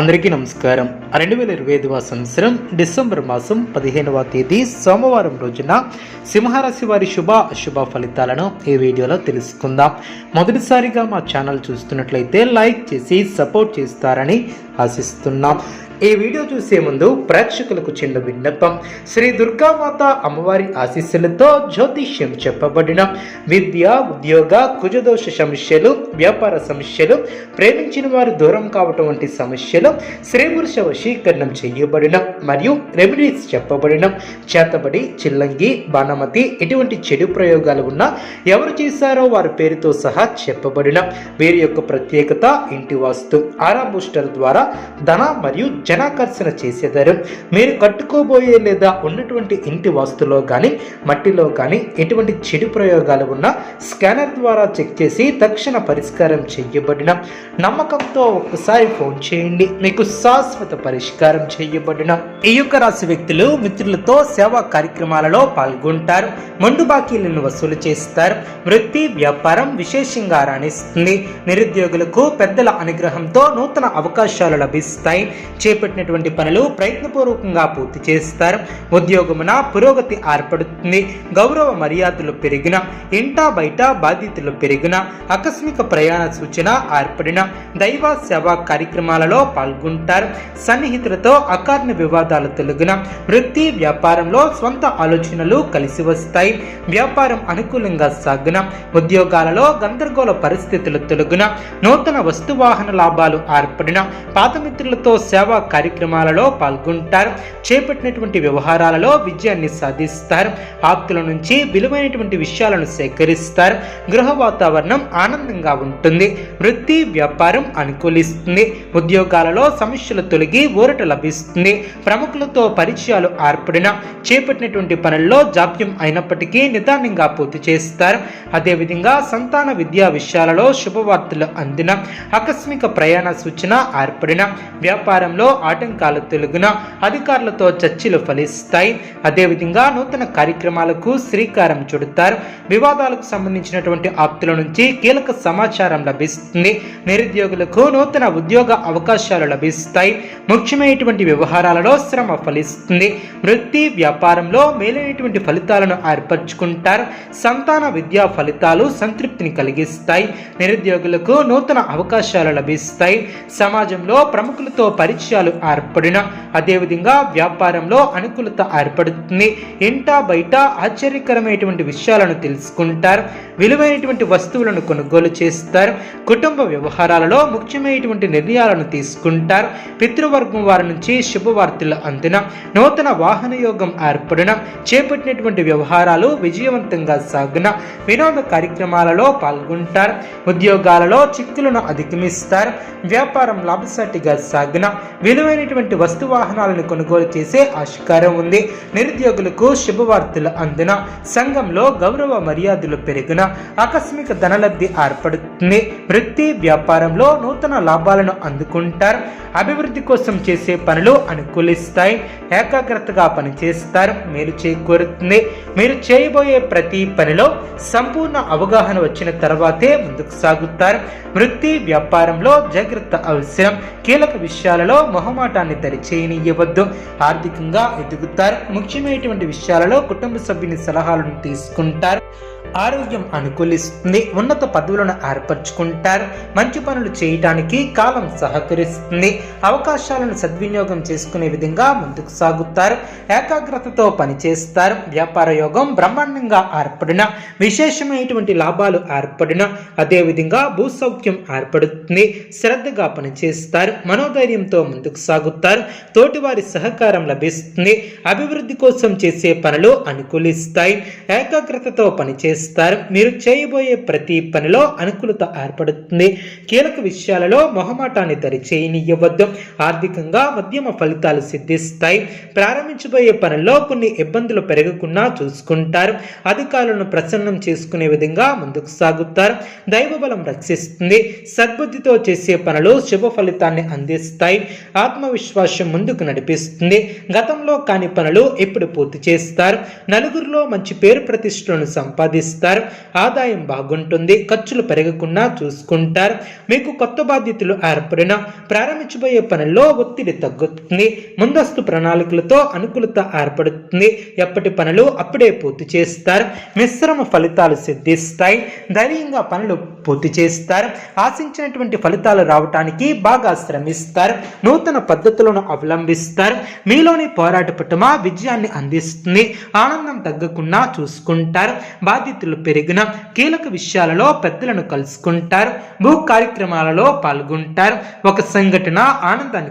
అందరికీ నమస్కారం. రెండు వేల ఇరవై ఐదవ సంవత్సరం డిసెంబర్ మాసం పదిహేనవ తేదీ సోమవారం రోజున సింహరాశి వారి శుభ అశుభ ఫలితాలను ఈ వీడియోలో తెలుసుకుందాం. మొదటిసారిగా మా ఛానల్ చూస్తున్నట్లయితే లైక్ చేసి సపోర్ట్ చేస్తారని ఆశిస్తున్నాం. ఈ వీడియో చూసే ముందు ప్రేక్షకులకు చిన్న విన్నపం. శ్రీ దుర్గామాత అమ్మవారి ఆశీస్సులతో జ్యోతిష్యం చెప్పబడిన విద్య ఉద్యోగ కుజదోష సమస్యలు వ్యాపార సమస్యలు ప్రేమించిన వారు దూరం కావటం వంటి సమస్యలు స్త్రీ పురుష వశీకరణం చేయబడిన మరియు రెమెడీస్ చెప్పబడిన చేతబడి చిల్లంగి బాణమతి ఇటువంటి చెడు ప్రయోగాలు ఉన్నా ఎవరు చేశారో వారి పేరుతో సహా చెప్పబడిన వీరి యొక్క ప్రత్యేకత ఇంటి వాస్తు ఆరా బూస్టర్ ద్వారా ధన మరియు జనాకర్షణ చేసేదారు. మీరు కట్టుకోబోయే లేదా ఉన్నటువంటి ఇంటి వాస్తులో కానీ మట్టిలో కానీ ఎటువంటి చెడు ప్రయోగాలు ఉన్నా స్కానర్ ద్వారా చెక్ చేసి తక్షణ పరిష్కారం చేయబడిన నమ్మకంతో ఒక్కసారి ఫోన్ చేయండి. మీకు శాశ్వత పరిష్కారం చేయబడిన ఈ యొక్క రాశి వ్యక్తులు మిత్రులతో సేవా కార్యక్రమాలలో పాల్గొంటారు. మండు బాకీలను వసూలు చేస్తారు. వృత్తి వ్యాపారం విశేషంగా రాణిస్తుంది. నిరుద్యోగులకు పెద్దల అనుగ్రహంతో నూతన అవకాశాలు లభిస్తాయి. చేపట్టినటువంటి పనులు ప్రయత్నపూర్వకంగా పూర్తి చేస్తారు. ఉద్యోగమున పురోగతి ఏర్పడుతుంది. గౌరవ మర్యాదలు పెరిగిన ఇంటా బయట బాధ్యతలు పెరిగిన ఆకస్మిక ప్రయాణ సూచన ఏర్పడిన దైవ సేవా కార్యక్రమాలలో పాల్గొంటారు. సన్నిహితులతో అకారణ వివాదాలు తొలగిన వృత్తి వ్యాపారంలో స్వంత ఆలోచనలు కలిసి వస్తాయి. వ్యాపారం అనుకూలంగా సాగిన ఉద్యోగాలలో గందరగోళ పరిస్థితులు తొలగిన నూతన వస్తువాహన లాభాలు ఏర్పడిన పాత మిత్రులతో సేవా కార్యక్రమాలలో పాల్గొంటారు. చేపట్టినటువంటి వ్యవహారాలలో విజయాన్ని సాధిస్తారు. ఆప్తుల నుంచి విలువైనటువంటి విషయాలను సేకరిస్తారు. గృహ వాతావరణం ఆనందంగా ఉంటుంది. వృత్తి వ్యాపారం అనుకూలిస్తుంది. ఉద్యోగాలలో సమస్యలు తొలగి ఊరట లభిస్తుంది. ప్రముఖులతో పరిచయాలు ఏర్పడిన చేపట్టినటువంటి పనుల్లో జాప్యం అయినప్పటికీ నిదానంగా పూర్తి చేస్తారు. అదేవిధంగా సంతాన విద్యా విషయాలలో శుభవార్తలు అందిన ఆకస్మిక ప్రయాణ సూచన ఏర్పడిన వ్యాపారంలో ఆటంకాలు తొలగిన అధికారులతో చర్చలు ఫలిస్తాయి. అదేవిధంగా నూతన కార్యక్రమాలకు శ్రీకారం చుడతారు. వివాదాలకు సంబంధించినటువంటి ఆప్తుల నుంచి కీలక సమాచారం లభిస్తుంది. నిరుద్యోగులకు నూతన ఉద్యోగ అవకాశాలు లభిస్తాయి. ముఖ్యమైనటువంటి వ్యవహారాలలో శ్రమ ఫలిస్తుంది. వృత్తి వ్యాపారంలో మేలైనటువంటి ఫలితాలను ఏర్పరచుకుంటారు. సంతాన విద్యా ఫలితాలు సంతృప్తిని కలిగిస్తాయి. నిరుద్యోగులకు నూతన అవకాశాలు లభిస్తాయి. సమాజంలో ప్రముఖులతో పరిచయాలు ఏర్పడిన అదేవిధంగా వ్యాపారంలో అనుకూలత ఏర్పడుతుంది. ఇంటా బయట ఆశ్చర్యకరమైనటువంటి విషయాలను తెలుసుకుంటారు విలువైనటువంటి వస్తువులను కొనుగోలు చేస్తారు కుటుంబ వ్యవహారాలలో ముఖ్యమైనటువంటి నిర్ణయాలను తీసుకుంటారు. పితృవర్గం వారి నుంచి శుభవార్తల అందిన నూతన వాహన యోగం ఏర్పడిన చేపట్టినటువంటి వ్యవహారాలు విజయవంతంగా సాగిన వినోద కార్యక్రమాలలో పాల్గొంటారు. ఉద్యోగాలలో చిక్కులను అధిగమిస్తారు. వ్యాపారం లాభసాటిగా సాగిన విలువైనటువంటి వస్తు వాహనాలను కొనుగోలు చేసే ఆస్కారం ఉంది. నిరుద్యోగులకు శుభవార్తలు అందిన సంఘంలో గౌరవ మర్యాదలు పెరిగిన ఆకస్మిక ధనలబ్ధి ఏర్పడుతుంది. వృత్తి వ్యాపారంలో నూతన లాభాలను అందుకుంటారు. అభివృద్ధి కోసం చేసే పనులు అనుకూలిస్తాయి. ఏకాగ్రతగా పనిచేస్తారు. మేలు చేకూరుతుంది. మీరు చేయబోయే ప్రతి పనిలో సంపూర్ణ అవగాహన వచ్చిన తర్వాతే ముందుకు సాగుతారు. వృత్తి వ్యాపారంలో జాగ్రత్త అవసరం. కీలక విషయాలలో మొహమాటాన్ని దరిచేయనివ్వద్దు ఆర్థికంగా ఎదుగుతారు. ముఖ్యమైనటువంటి విషయాలలో కుటుంబ సభ్యుని సలహాలను తీసుకుంటారు. ఆరోగ్యం అనుకూలిస్తుంది. ఉన్నత పదవులను ఏర్పరచుకుంటారు. మంచి పనులు చేయటానికి కాలం సహకరిస్తుంది. అవకాశాలను సద్వినియోగం చేసుకునే విధంగా ముందుకు సాగుతారు. ఏకాగ్రతతో పనిచేస్తారు. వ్యాపార యోగం బ్రహ్మాండంగా ఏర్పడిన విశేషమైనటువంటి లాభాలు ఏర్పడిన అదేవిధంగా భూసౌఖ్యం ఏర్పడుతుంది. శ్రద్ధగా పనిచేస్తారు. మనోధైర్యంతో ముందుకు సాగుతారు. తోటివారి సహకారం లభిస్తుంది. అభివృద్ధి కోసం చేసే పనులు అనుకూలిస్తాయి. ఏకాగ్రతతో పనిచేస్తారు. మీరు చేయబోయే ప్రతి పనిలో అనుకూలత ఏర్పడుతుంది. కీలక విషయాలలో మొహమాటాన్ని దరిచేయనివ్వద్దు ఆర్థికంగా మధ్యమ ఫలితాలు సిద్ధిస్తాయి. ప్రారంభించబోయే పనుల్లో కొన్ని ఇబ్బందులు పెరగకుండా చూసుకుంటారు. అధికారులను ప్రసన్నం చేసుకునే విధంగా ముందుకు సాగుతారు. దైవబలం రక్షిస్తుంది. సద్బుద్ధితో చేసే పనులు శుభ ఫలితాన్ని అందిస్తాయి. ఆత్మవిశ్వాసం ముందుకు నడిపిస్తుంది. గతంలో కాని పనులు ఇప్పుడు పూర్తి చేస్తారు. నలుగురిలో మంచి పేరు ప్రతిష్టలను సంపాదిస్తారు. ఆదాయం బాగుంటుంది. ఖర్చులు పెరగకుండా చూసుకుంటారు. మీకు కొత్త బాధ్యతలు ఏర్పడిన ప్రారంభించబోయే పనుల్లో ఒత్తిడి తగ్గుతుంది. ముందస్తు ప్రణాళికలతో అనుకూలత ఏర్పడుతుంది. ఎప్పటి పనులు అప్పుడే పూర్తి చేస్తారు. మిశ్రమ ఫలితాలు సిద్ధిస్తాయి. ధైర్యంగా పనులు పూర్తి చేస్తారు. ఆశించినటువంటి ఫలితాలు రావటానికి బాగా శ్రమిస్తారు నూతన పద్ధతులను అవలంబిస్తారు. మీలోని పోరాట పట్టుమ విజయాన్ని అందిస్తుంది. ఆనందం తగ్గకుండా చూసుకుంటారు. బాధ్యతలు పెరిగిన కీలక విషయాలలో పెద్దలను కలుసుకుంటారు. భూ కార్యక్రమాలలో పాల్గొంటారు. ఒక సంఘటన ఆనందాన్ని